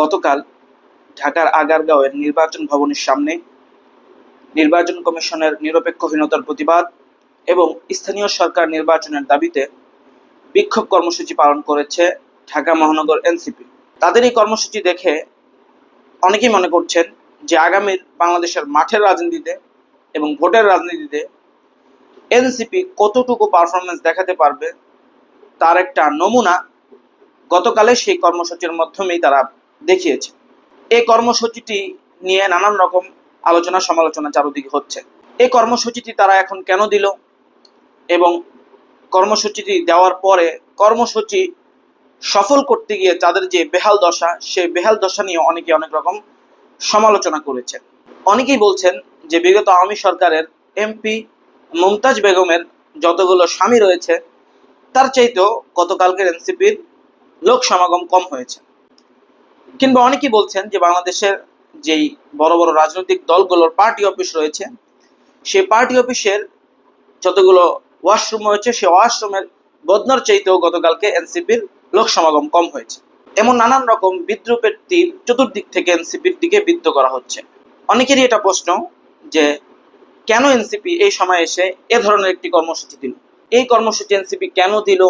গতকাল ঢাকার আগারগাঁওয়ের নির্বাচন ভবনের সামনে নির্বাচন কমিশনের নিরপেক্ষহীনতার প্রতিবাদ এবং স্থানীয় সরকার নির্বাচনের দাবিতে বিক্ষোভ কর্মসূচি পালন করেছে ঢাকা মহানগর এনসিপি। তাদের এই কর্মসূচি দেখে অনেকেই মনে করছেন যে আগামীর বাংলাদেশের মাঠের রাজনীতিতে এবং ভোটের রাজনীতিতে এনসিপি কতটুকু পারফরমেন্স দেখাতে পারবে, তার একটা নমুনা গতকালে সেই কর্মসূচির মাধ্যমেই তারা দেখিয়েছে। এই কর্মসূচিটি নিয়ে নানান রকম আলোচনা সমালোচনা চারদিকে হচ্ছে। এই কর্মসূচিটি তারা এখন কেন দিল এবং কর্মসূচিটি দেওয়ার পরে কর্মসূচি সফল করতে গিয়ে তাদের যে বেহাল দশা, সেই বেহাল দশা নিয়ে অনেকে অনেক রকম সমালোচনা করেছে। অনেকেই বলছেন যে বিগত আওয়ামী সরকারের এমপি মমতাজ বেগমের যতগুলো স্বামী রয়েছে, তার চাইতেও গতকালকের এনসিপির লোক সমাগম কম হয়েছে। কিংবা অনেকেই বলছেন যে বাংলাদেশের যেই বড় বড় রাজনৈতিক দলগুলোর পার্টি অফিস রয়েছে, সেই পার্টি অফিসের যতগুলো ওয়াশরুম হয়েছে সেই ওয়াশরুমের বদনার চাইতেও গতকালকে এনসিপির লোক সমাগম কম হয়েছে। এমন নানান রকম বিদ্রুপের তীর চতুর্দিক থেকে এনসিপির দিকে বিদ্ধ করা হচ্ছে। অনেকেরই এটা প্রশ্ন যে কেন এনসিপি এই সময় এসে এ ধরনের একটি কর্মসূচি দিল? এই কর্মসূচি এনসিপি কেন দিল?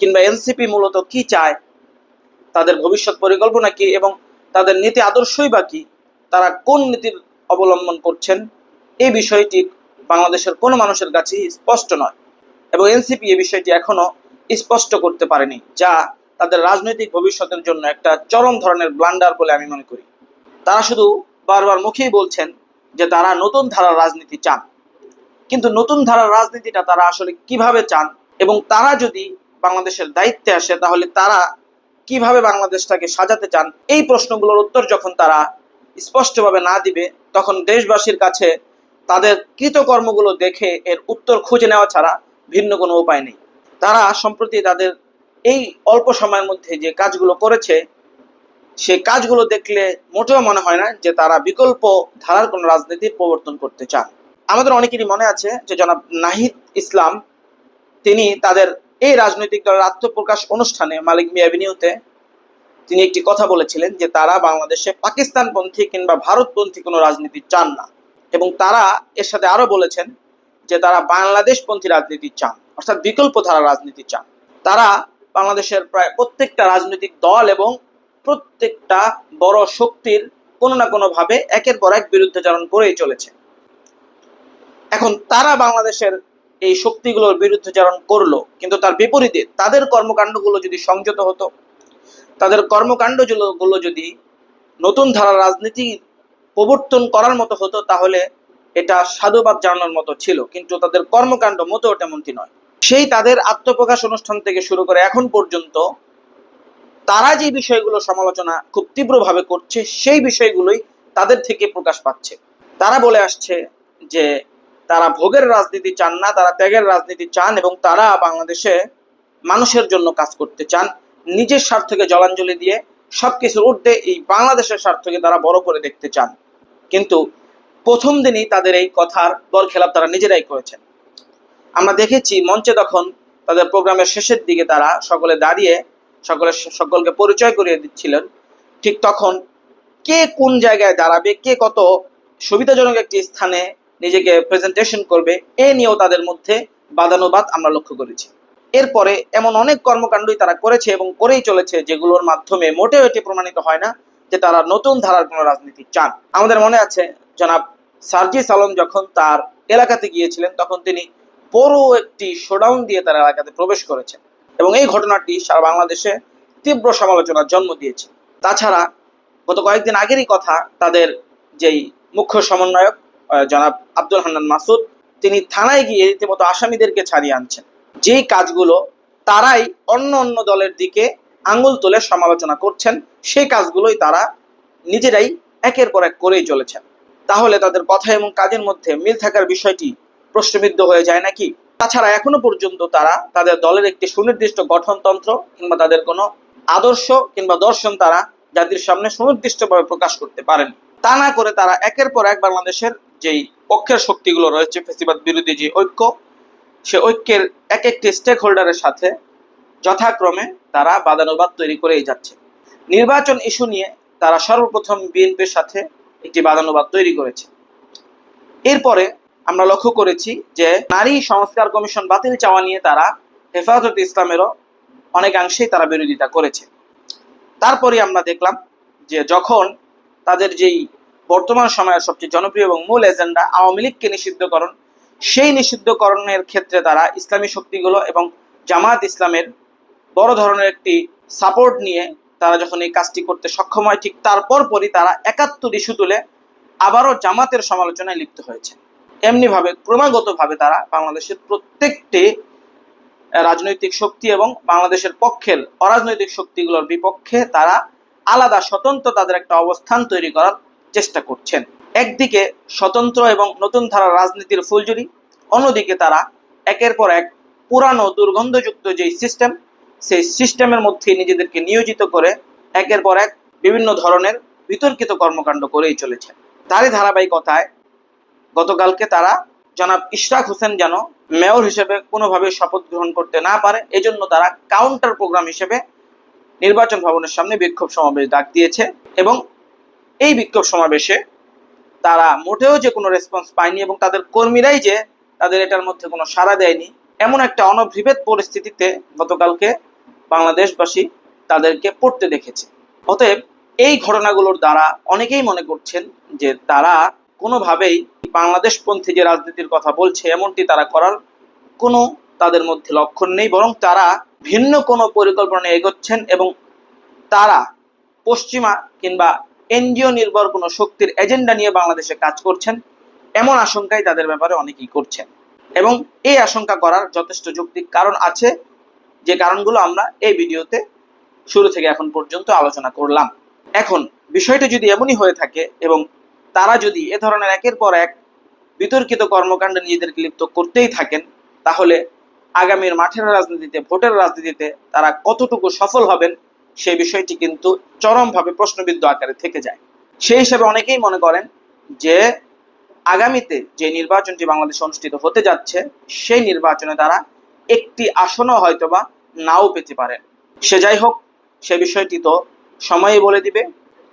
কিংবা এনসিপি মূলত কি চায়? তাদের ভবিষ্যৎ পরিকল্পনা কি এবং তাদের নীতি আদর্শই বা কি? তারা কোন নীতির অবলম্বন করছেন? এই বিষয়টি বাংলাদেশের কোনো মানুষের কাছেই স্পষ্ট নয় এবং এনসিপি এই বিষয়টি এখনও স্পষ্ট করতে পারেনি, যা তাদের রাজনৈতিক ভবিষ্যতের জন্য একটা চরম ধরনের ব্লান্ডার বলে আমি মনে করি। তারা শুধু বারবার মুখেই বলছেন যে তারা নতুন ধারার রাজনীতি চান। কিন্তু নতুন ধারার রাজনীতিটা তারা আসলে কীভাবে চান এবং তারা যদি বাংলাদেশের দায়িত্বে আসে, তাহলে তারা কীভাবে বাংলাদেশটাকে সাজাতে চান? এই প্রশ্নগুলোর উত্তর যখন তারা স্পষ্টভাবে না দিবে, তখন দেশবাসীর কাছে তাদের কৃতকর্মগুলো দেখে এর উত্তর খুঁজে নেওয়া ছাড়া ভিন্ন কোনো উপায় নেই। তারা সম্প্রতি তাদের এই অল্প সময়ের মধ্যে যে কাজগুলো করেছে, সেই কাজগুলো দেখলে মোটেও মনে হয় না যে তারা বিকল্প ধারার কোনো রাজনীতির প্রবর্তন করতে চান। আমাদের অনেকেরই মনে আছে যে জনাব নাহিদ ইসলাম, তিনি তাদের এই রাজনৈতিক দলের আত্মপ্রকাশ অনুষ্ঠানে মালিক মিয়া তিনি একটি কথা বলেছিলেন যে তারা বাংলাদেশে পাকিস্তানপন্থী কিংবা ভারতপন্থী কোনো রাজনীতি চান না। এবং তারা এর সাথে আরও বলেছেন যে তারা বাংলাদেশপন্থী রাজনীতি চান, অর্থাৎ বিকল্প ধারা রাজনীতি চান। তারা বাংলাদেশের প্রায় প্রত্যেকটা রাজনৈতিক দল এবং প্রত্যেকটা বড় শক্তির কোনো না কোনো ভাবে একের পর এক বিরুদ্ধাচরণ করেই চলেছে। এখন তারা বাংলাদেশের এই শক্তিগুলোর বিরুদ্ধাচরণ করল। কিন্তু তার বিপরীতে তাদের কর্মকাণ্ডগুলো যদি সংযত হতো, তাদের কর্মকাণ্ডগুলো যদি নতুন ধারার রাজনীতি প্রবর্তন করার মতো হতো, তাহলে এটা সাধুবাদ জানানোর মতো ছিল। কিন্তু তাদের কর্মকাণ্ড মোটেও তেমনটি নয়। সেই তাদের আত্মপ্রকাশ অনুষ্ঠান থেকে শুরু করে এখন পর্যন্ত তারা যে বিষয়গুলো সমালোচনা খুব তীব্রভাবে করছে, সেই বিষয়গুলোই তাদের থেকে প্রকাশ পাচ্ছে। তারা বলে আসছে যে তারা ভোগের রাজনীতি চান না, তারা ত্যাগের রাজনীতি চান এবং তারা বাংলাদেশে মানুষের জন্য কাজ করতে চান। নিজের স্বার্থকে জলাঞ্জলি দিয়ে সবকিছুর ঊর্ধ্বে এই বাংলাদেশের স্বার্থকে তারা বড় করে দেখতে চান। কিন্তু প্রথম দিনই তাদের এই কথার বরখেলাপ তারা নিজেরাই করেছেন। আমরা দেখেছি মঞ্চে তখন তাদের প্রোগ্রামের শেষের দিকে তারা সকলে দাঁড়িয়ে সকলে সকলকে পরিচয় করিয়ে দিচ্ছিলেন। ঠিক তখন কে কোন জায়গায় দাঁড়াবে, কে কত সুবিধাজনক একটি স্থানে নিজেকে প্রেজেন্টেশন করবে, এ নিয়েও তাদের মধ্যে বাদানুবাদ আমরা লক্ষ্য করেছি। এরপরে এমন অনেক কর্মকাণ্ডই তারা করেছে এবং করেই চলেছে যেগুলোর মাধ্যমে মোটেও এটি প্রমাণিত হয় না যে তারা নতুন ধারার কোনো রাজনীতি চান। আমাদের মনে আছে, জনাব সার্জিস আলম যখন তার এলাকাতে গিয়েছিলেন, তখন তিনি বড় একটি শোডাউন দিয়ে তার এলাকাতে প্রবেশ করেছেন এবং এই ঘটনাটি সারা বাংলাদেশে তীব্র সমালোচনার জন্ম দিয়েছে। তাছাড়া গত কয়েকদিন আগেরই কথা, তাদের যেই মুখ্য সমন্বয়ক জনাব আব্দুল হান্নান মাসুদ, তিনি থানায় গিয়ে রীতিমতো আসামিদেরকে ছাড়িয়ে আনছেন। যেই কাজগুলো তারাই অন্য অন্য দলের দিকে আঙুল তুলে সমালোচনা করছেন, সেই কাজগুলোই তারা নিজেরাই একের পর এক করেই চলেছেন। তাহলে তাদের কথা এবং কাজের মধ্যে মিল থাকার বিষয়টি প্রশ্নবিদ্ধ হয়ে যায় নাকি? তাছাড়া এখনও পর্যন্ত তারা তাদের দলের একটি সুনির্দিষ্ট গঠনতন্ত্র কিংবা তাদের কোনো আদর্শ কিংবা দর্শন তারা জাতির সামনে সুনির্দিষ্টভাবে প্রকাশ করতে পারেন। তা না করে তারা একের পর এক বাংলাদেশের যেই পক্ষের শক্তিগুলো রয়েছে ফেসিবাদ বিরোধী যে ঐক্য, সে ঐক্যের এক একটি স্টেক হোল্ডারের সাথে যথাক্রমে তারা বাদানুবাদ তৈরি করেই যাচ্ছে। নির্বাচন ইস্যু নিয়ে তারা সর্বপ্রথম বিএনপির সাথে একটি বাদানুবাদ তৈরি করেছে। এরপরে আমরা লক্ষ্য করেছি যে নারী সংস্কার কমিশন বাতিল চাওয়া নিয়ে তারা হেফাজত ইসলামেরও অনেকাংশেই তারা বিরোধিতা করেছে। তারপরে আমরা দেখলাম যে যখন তাদের যেই বর্তমান সময়ের সবচেয়ে জনপ্রিয় এবং মূল এজেন্ডা আওয়ামী লীগকে নিষিদ্ধকরণ। সেই নিষিদ্ধকরণের ক্ষেত্রে তারা ইসলামী শক্তিগুলো এবং জামাত ইসলামের বড় ধরনের একটি সাপোর্ট নিয়ে তারা যখন এই কাজটি করতে সক্ষম হয়, ঠিক তারপর পরই তারা একাত্তর ইস্যু তুলে আবারও জামাতের সমালোচনায় লিপ্ত হয়েছে। এমনিভাবে, ক্রমাগতভাবে তারা বাংলাদেশের প্রত্যেকটি রাজনৈতিক শক্তি এবং বাংলাদেশের পক্ষের অরাজনৈতিক শক্তিগুলোর বিপক্ষে তারা আলাদা স্বতন্ত্র তাদের একটা অবস্থান তৈরি করার চেষ্টা করছেন। একদিকে স্বতন্ত্র এবং নতুন ধারার রাজনীতির ফুলজুরি অন্যদিকে তারা একের পর এক পুরানো দুর্গন্ধযুক্ত যেই সিস্টেম সেই সিস্টেমের মধ্যে নিজেদেরকে নিয়োজিত করে একের পর এক বিভিন্ন ধরনের বিতর্কিত কর্মকাণ্ড করেই চলেছে। তারই ধারাবাহিকতায় গতকালকে তারা জনাব ইশরাক হোসেন যেন মেয়র হিসেবে কোনোভাবে শপথ গ্রহণ করতে না পারে, এজন্য তারা কাউন্টার প্রোগ্রাম হিসেবে নির্বাচন ভবনের সামনে বিক্ষোভ সমাবেশ ডাক দিয়েছে এবং এই বিক্ষোভ সমাবেশে তারা মোটেও যে কোনো রেসপন্স পায়নি এবং তাদের কর্মীরাই যে তাদের এটার মধ্যে কোনো সাড়া দেয়নি, এমন একটা অনভিভেদ পরিস্থিতিতে গতকালকে বাংলাদেশবাসী তাদেরকে পড়তে দেখেছে। অতএব এই ঘটনাগুলোর দ্বারা অনেকেই মনে করছেন যে তারা কোনোভাবেই বাংলাদেশপন্থী যে রাজনীতির কথা বলছে, এমনটি তারা করার কোনো তাদের মধ্যে লক্ষণ নেই, বরং তারা ভিন্ন কোনো পরিকল্পনা এগোচ্ছেন এবং তারা পশ্চিমা কিংবা এনজিও নির্ভর কোনো শক্তির এজেন্ডা নিয়ে বাংলাদেশে কাজ করছেন, এমন আশঙ্কাই তাদের ব্যাপারে অনেকেই করছেন। এবং এই আশঙ্কা করার যথেষ্ট যৌক্তিক কারণ আছে, যে কারণগুলো আমরা এই ভিডিওতে শুরু থেকে এখন পর্যন্ত আলোচনা করলাম। এখন, বিষয়টা যদি এমনই হয়ে থাকে এবং তারা যদি এ ধরনের একের পর এক বিতর্কিত কর্মকাণ্ডে নিজেদেরকে লিপ্ত করতেই থাকেন, তাহলে আগামীর মাঠের রাজনীতিতে, ভোটের রাজনীতিতে তারা কতটুকু সফল হবেন সেই বিষয়টি কিন্তু চরমভাবে প্রশ্নবিদ্ধ আকারে থেকে যায়। সেই হিসাবে অনেকেই মনে করেন যে আগামীতে যে নির্বাচনটি বাংলাদেশে অনুষ্ঠিত হতে যাচ্ছে, সেই নির্বাচনে তারা একটি আসনও হয়তোবা নাও পেতে পারেন। সে যাই হোক, সে বিষয়টি তো সময়ই বলে দিবে।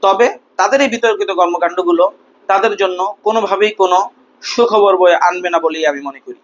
তবে তাদের এই বিতর্কিত কর্মকাণ্ডগুলো তাদের জন্য কোনোভাবেই কোনো সুখবর বয়ে আনবে না বলেই আমি মনে করি।